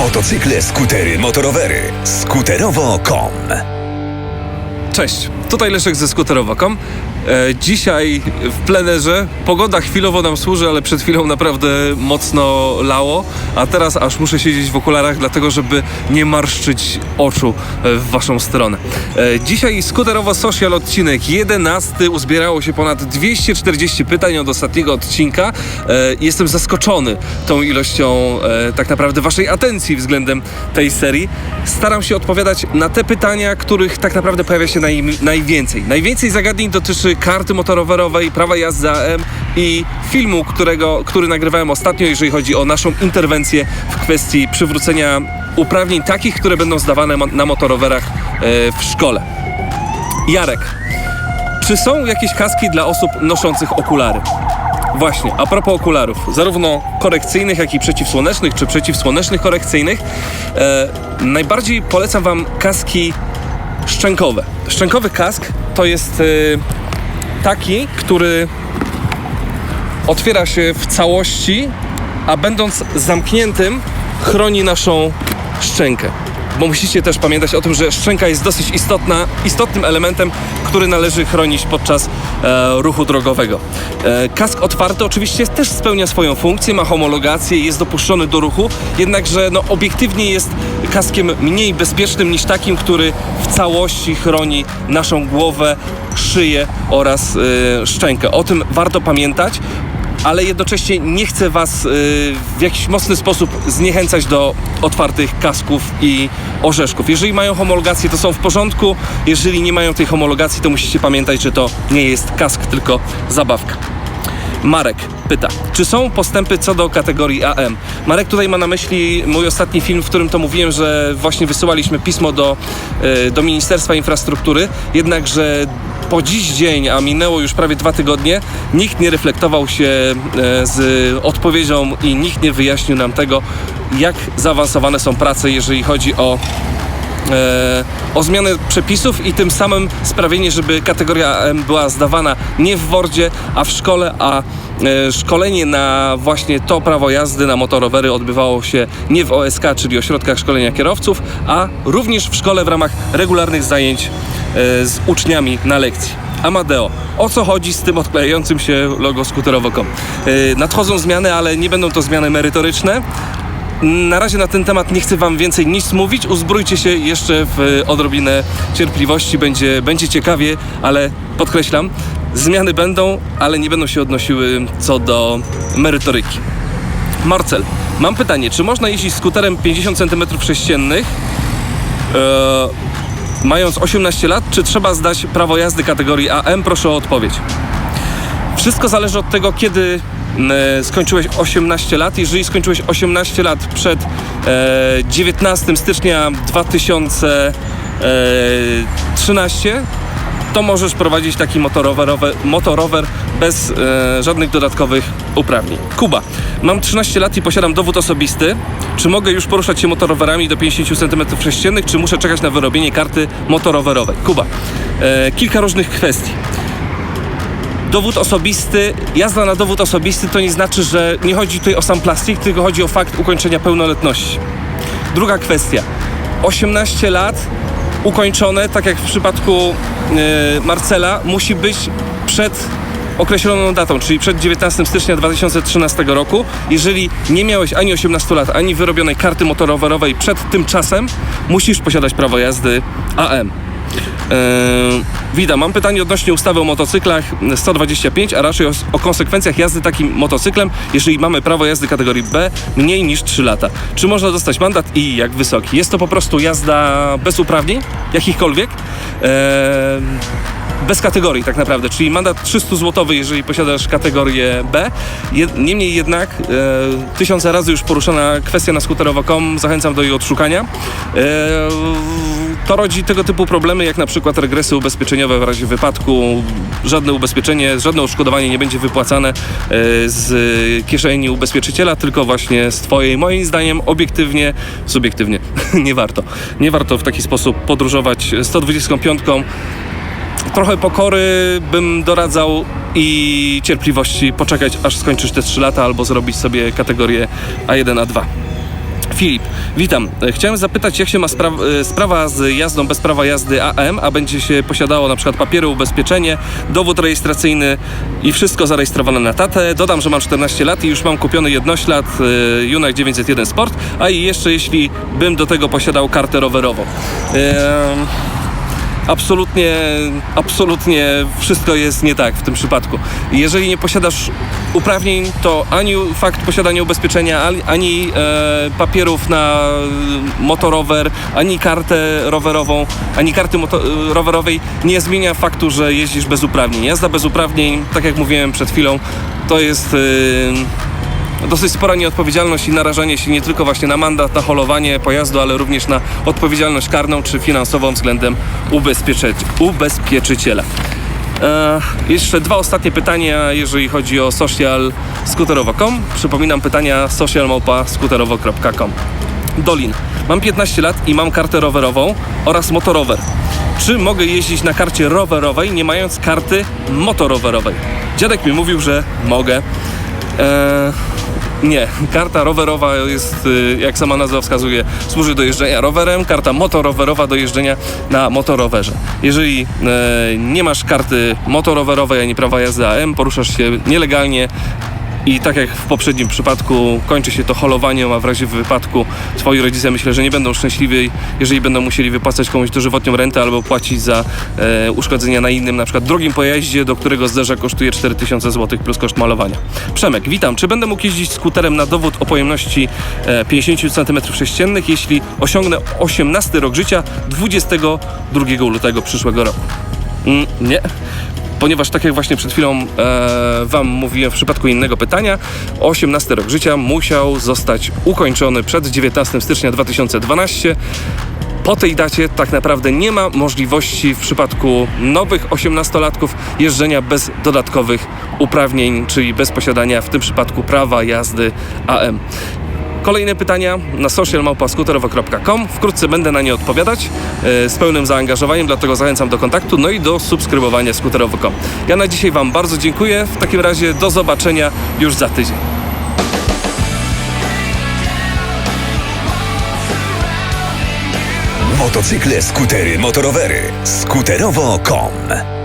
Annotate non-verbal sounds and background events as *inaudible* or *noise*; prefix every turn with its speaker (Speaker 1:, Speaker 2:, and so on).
Speaker 1: Motocykle, skutery, motorowery. Skuterowo.com
Speaker 2: Cześć, tutaj Leszek ze skuterowa.com. E, dzisiaj w plenerze. Pogoda chwilowo nam służy, ale przed chwilą naprawdę mocno lało, a teraz aż muszę siedzieć w okularach, dlatego żeby nie marszczyć oczu e, w waszą stronę. E, dzisiaj skuterowo social odcinek 11. Uzbierało się ponad 240 pytań od ostatniego odcinka. Jestem zaskoczony tą ilością tak naprawdę waszej atencji względem tej serii. Staram się odpowiadać na te pytania, których tak naprawdę pojawia się naj, najwięcej. Najwięcej zagadnień dotyczy karty motorowerowej, prawa jazdy AM i filmu, którego, który nagrywałem ostatnio, jeżeli chodzi o naszą interwencję w kwestii przywrócenia uprawnień takich, które będą zdawane na motorowerach e, w szkole. Jarek, czy są jakieś kaski dla osób noszących okulary? Właśnie, a propos okularów, zarówno korekcyjnych, jak i przeciwsłonecznych, czy przeciwsłonecznych korekcyjnych, e, najbardziej polecam Wam kaski szczękowe. Szczękowy kask to jest e, taki, który otwiera się w całości, a będąc zamkniętym, chroni naszą szczękę. Bo musicie też pamiętać o tym, że szczęka jest dosyć istotna, istotnym elementem, który należy chronić podczas e, ruchu drogowego. E, kask otwarty oczywiście też spełnia swoją funkcję, ma homologację, jest dopuszczony do ruchu, jednakże no, obiektywnie jest kaskiem mniej bezpiecznym niż takim, który w całości chroni naszą głowę, szyję oraz e, szczękę. O tym warto pamiętać, ale jednocześnie nie chcę Was y, w jakiś mocny sposób zniechęcać do otwartych kasków i orzeszków. Jeżeli mają homologację, to są w porządku. Jeżeli nie mają tej homologacji, to musicie pamiętać, że to nie jest kask, tylko zabawka. Marek pyta, czy są postępy co do kategorii AM? Marek tutaj ma na myśli mój ostatni film, w którym to mówiłem, że właśnie wysyłaliśmy pismo do, e, do Ministerstwa Infrastruktury, jednakże po dziś dzień, a minęło już prawie dwa tygodnie, nikt nie reflektował się e, z odpowiedzią i nikt nie wyjaśnił nam tego, jak zaawansowane są prace, jeżeli chodzi o o zmianę przepisów i tym samym sprawienie, żeby kategoria AM była zdawana nie w Wordzie, a w szkole, a e, szkolenie na właśnie to prawo jazdy na motorowery odbywało się nie w OSK, czyli ośrodkach szkolenia kierowców, a również w szkole w ramach regularnych zajęć e, z uczniami na lekcji. Amadeo, o co chodzi z tym odklejającym się logo skuterowo.com? E, nadchodzą zmiany, ale nie będą to zmiany merytoryczne. Na razie na ten temat nie chcę Wam więcej nic mówić. Uzbrójcie się jeszcze w odrobinę cierpliwości. Będzie, będzie ciekawie, ale podkreślam, zmiany będą, ale nie będą się odnosiły co do merytoryki. Marcel, mam pytanie, czy można jeździć skuterem 50 cm3 e, mając 18 lat, czy trzeba zdać prawo jazdy kategorii AM? Proszę o odpowiedź. Wszystko zależy od tego, kiedy e, skończyłeś 18 lat. Jeżeli skończyłeś 18 lat przed e, 19 stycznia 2013, to możesz prowadzić taki motorower bez e, żadnych dodatkowych uprawnień. Kuba, mam 13 lat i posiadam dowód osobisty. Czy mogę już poruszać się motorowerami do 50 cm3, czy muszę czekać na wyrobienie karty motorowerowej? Kuba, e, kilka różnych kwestii dowód osobisty, jazda na dowód osobisty to nie znaczy, że nie chodzi tutaj o sam plastik, tylko chodzi o fakt ukończenia pełnoletności. Druga kwestia. 18 lat ukończone, tak jak w przypadku e, Marcela, musi być przed określoną datą, czyli przed 19 stycznia 2013 roku. Jeżeli nie miałeś ani 18 lat, ani wyrobionej karty motorowerowej przed tym czasem, musisz posiadać prawo jazdy AM. Eee, witam, mam pytanie odnośnie ustawy o motocyklach 125, a raczej o, o konsekwencjach jazdy takim motocyklem, jeżeli mamy prawo jazdy kategorii B mniej niż 3 lata. Czy można dostać mandat i jak wysoki? Jest to po prostu jazda bez uprawnień, jakichkolwiek? Eee, bez kategorii tak naprawdę, czyli mandat 300 zł, jeżeli posiadasz kategorię B. Jed, niemniej jednak e, tysiące razy już poruszona kwestia na skuterowo.com, zachęcam do jej odszukania. E, to rodzi tego typu problemy, jak na przykład regresy ubezpieczeniowe w razie wypadku. Żadne ubezpieczenie, żadne odszkodowanie nie będzie wypłacane e, z kieszeni ubezpieczyciela, tylko właśnie z Twojej. Moim zdaniem obiektywnie, subiektywnie, *laughs* nie warto. Nie warto w taki sposób podróżować 125 trochę pokory bym doradzał i cierpliwości poczekać, aż skończysz te 3 lata, albo zrobić sobie kategorię A1, A2. Filip, witam. E, Chciałem zapytać, jak się ma spra- e, sprawa z jazdą bez prawa jazdy AM, a będzie się posiadało na przykład papiery, ubezpieczenie, dowód rejestracyjny i wszystko zarejestrowane na tatę. Dodam, że mam 14 lat i już mam kupiony jednoślad e, Junak 901 Sport, a i jeszcze jeśli bym do tego posiadał kartę rowerową. Ehm, Absolutnie, absolutnie wszystko jest nie tak w tym przypadku. Jeżeli nie posiadasz uprawnień, to ani fakt posiadania ubezpieczenia, ani, e, papierów na e, motorower, ani kartę rowerową, ani karty e, rowerowej nie zmienia faktu, że jeździsz bez uprawnień. Jazda bez uprawnień, tak jak mówiłem przed chwilą, to jest... E, dosyć spora nieodpowiedzialność i narażanie się nie tylko właśnie na mandat, na holowanie pojazdu, ale również na odpowiedzialność karną czy finansową względem ubezpieczy- ubezpieczyciela. E, jeszcze dwa ostatnie pytania, jeżeli chodzi o social skuterowo.com. Przypominam pytania socialmałpa.skuterowo.com. Dolin. Mam 15 lat i mam kartę rowerową oraz motorower. Czy mogę jeździć na karcie rowerowej, nie mając karty motorowerowej? Dziadek mi mówił, że mogę. Eee, nie, karta rowerowa jest, y, jak sama nazwa wskazuje, służy do jeżdżenia rowerem, karta motorowerowa do jeżdżenia na motorowerze. Jeżeli e, nie masz karty motorowerowej ani prawa jazdy AM, poruszasz się nielegalnie i tak jak w poprzednim przypadku kończy się to holowaniem, a w razie wypadku twoi rodzice myślę, że nie będą szczęśliwi, jeżeli będą musieli wypłacać komuś dożywotnią rentę albo płacić za e, uszkodzenia na innym, na przykład drugim pojeździe, do którego zderza kosztuje 4000 zł plus koszt malowania. Przemek, witam. Czy będę mógł jeździć skuterem na dowód o pojemności e, 50 cm3, jeśli osiągnę 18 rok życia 22 lutego przyszłego roku? Mm, nie ponieważ tak jak właśnie przed chwilą e, Wam mówiłem w przypadku innego pytania, 18 rok życia musiał zostać ukończony przed 19 stycznia 2012. Po tej dacie tak naprawdę nie ma możliwości w przypadku nowych 18-latków jeżdżenia bez dodatkowych uprawnień, czyli bez posiadania w tym przypadku prawa jazdy AM. Kolejne pytania na socialmałpaskuterowo.com. Wkrótce będę na nie odpowiadać e, z pełnym zaangażowaniem, dlatego zachęcam do kontaktu, no i do subskrybowania skuterowo.com. Ja na dzisiaj Wam bardzo dziękuję. W takim razie do zobaczenia już za tydzień.
Speaker 1: Motocykle, skutery, motorowery. Skuterowo.com